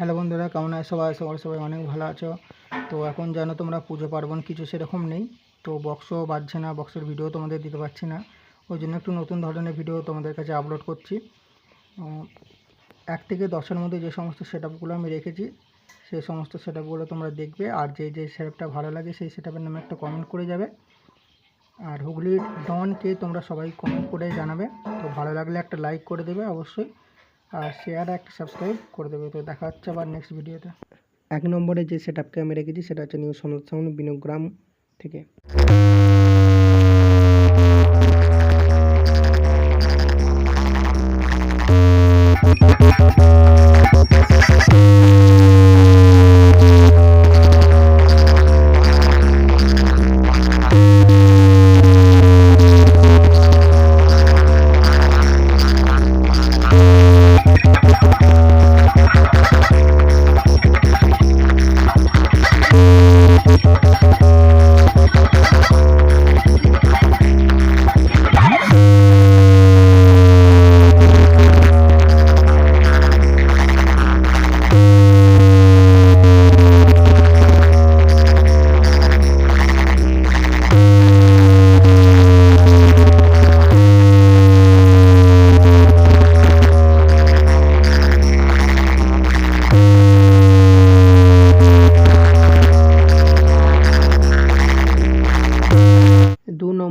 Hello বন্ধুরা, কেমন আছো? সবাই সবাই সবাই অনেক ভালো আছো। তো এখন জানো তোমরা পুজো পার্বণ কিছু সেরকম নেই, তো বক্সও বাজছে না বক্সের ভিডিও তোমাদের দিতে পারছি না। ওই জন্য একটু নতুন ধরনের ভিডিও তোমাদের কাছে আপলোড করছি। এক থেকে দশের মধ্যে যে সমস্ত সেট আমি রেখেছি সেই সমস্ত সেট তোমরা দেখবে। আর যে যে সেট ভালো লাগে, সেই সেট নামে একটা কমেন্ট করে যাবে। আর হুগলির ডনকে তোমরা সবাই কমেন্ট করে জানাবে। তো ভালো লাগলে একটা লাইক করে দেবে অবশ্যই। আর শেয়ার একটা সাবস্ক্রাইব করে দেবে। তো দেখা হচ্ছে আবার নেক্সট ভিডিওতে এক নম্বরে যে সেট আপকে আমি রেখেছি, সেটা হচ্ছে নিউ সনদ সাউন্ড বিনোগ্রাম থেকে।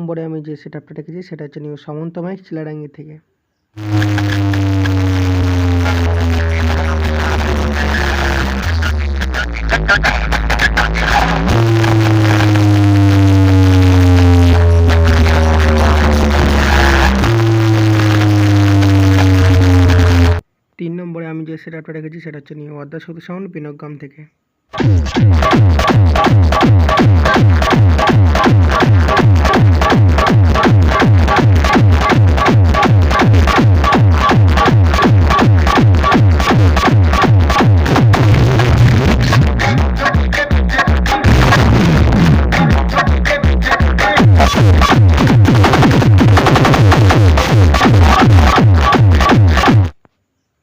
নম্বরে আমি যে সেট আপটা রেখেছি সেটা হচ্ছে নিউ সামন্ত মাইক চিলাডাঙ্গি থেকে। তিন নম্বরে আমি যে সেট আপটা রেখেছি সেটা হচ্ছে নিউ অর্ধা শুধু সাউন্ড বিনোগ্রাম থেকে।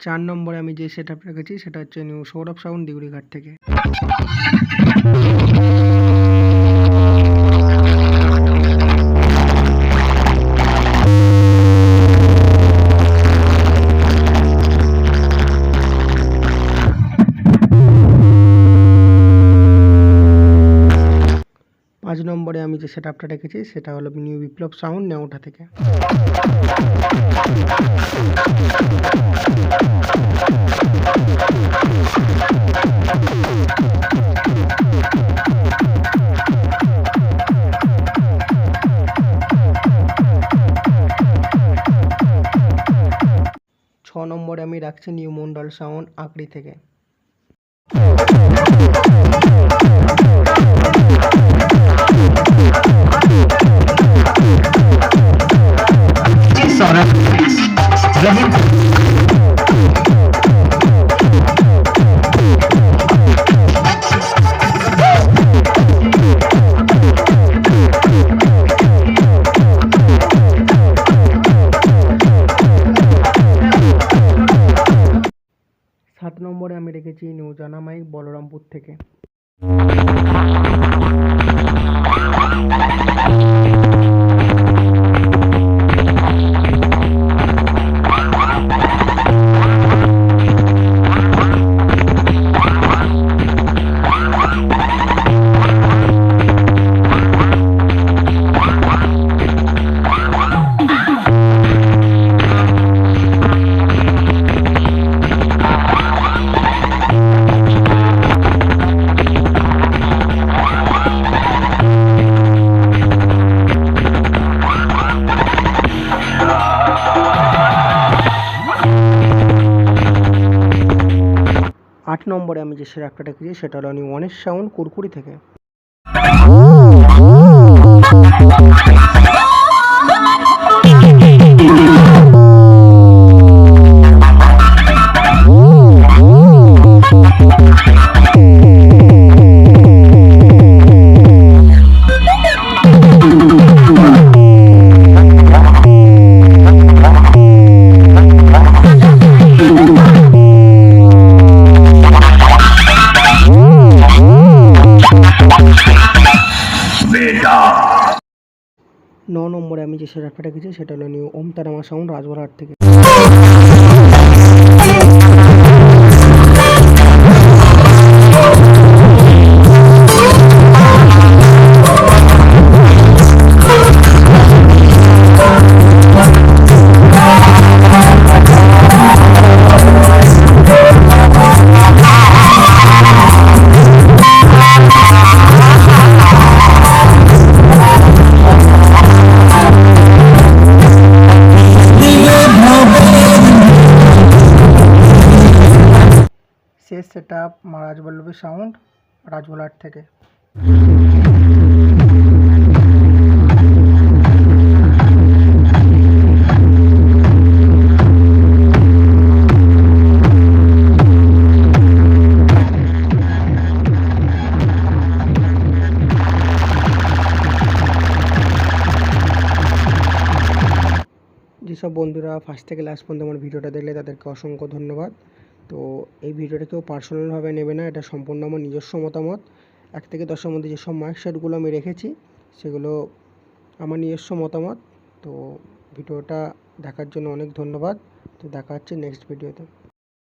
চার নম্বরে আমি যে সেট আপ রেখেছি সেটা হচ্ছে নিউ সৌরভ সাউন্ড দিগুড়িঘাট থেকে। পাঁচ নম্বরে আমি যে সেট আপটা রেখেছি, সেটা হলো নিউ বিপ্লব সাউন্ড নেওয়াটা থেকে। ছ নম্বরে আমি রাখছি নিউ মন্ডল সাউন্ড আকড়ি থেকে। সাত নম্বরে আমি রেখেছি নিউ জানা মাইক বলরামপুর থেকে। bye. আট নম্বরে আমি যে সেরাপটা রেখেছি সেটা হলো আমি অনেশ সাউন্ড কুরকুরি থেকে ন নম্বরে আমি যে সেরাটা গেছি সেটা হলো নিউ ওম তারামা সাউন্ড রাজবরহাট থেকে। Set up Maharaj Ballavi sound Rajbalat থেকে। যেসব বন্ধুরা ফার্স্ট থেকে লাস্ট পর্যন্ত আমার ভিডিওটা দেখলে তাদেরকে অসংখ্য ধন্যবাদ। তো এই ভিডিওটা কেউ পার্সোনালভাবে নেবে না, এটা সম্পূর্ণ আমার নিজস্ব মতামত। এক থেকে দশের মধ্যে যেসব মার্ক সেটগুলো আমি রেখেছি, সেগুলো আমার নিজস্ব মতামত। তো ভিডিওটা দেখার জন্য অনেক ধন্যবাদ। তো দেখা হচ্ছে নেক্সট ভিডিওতে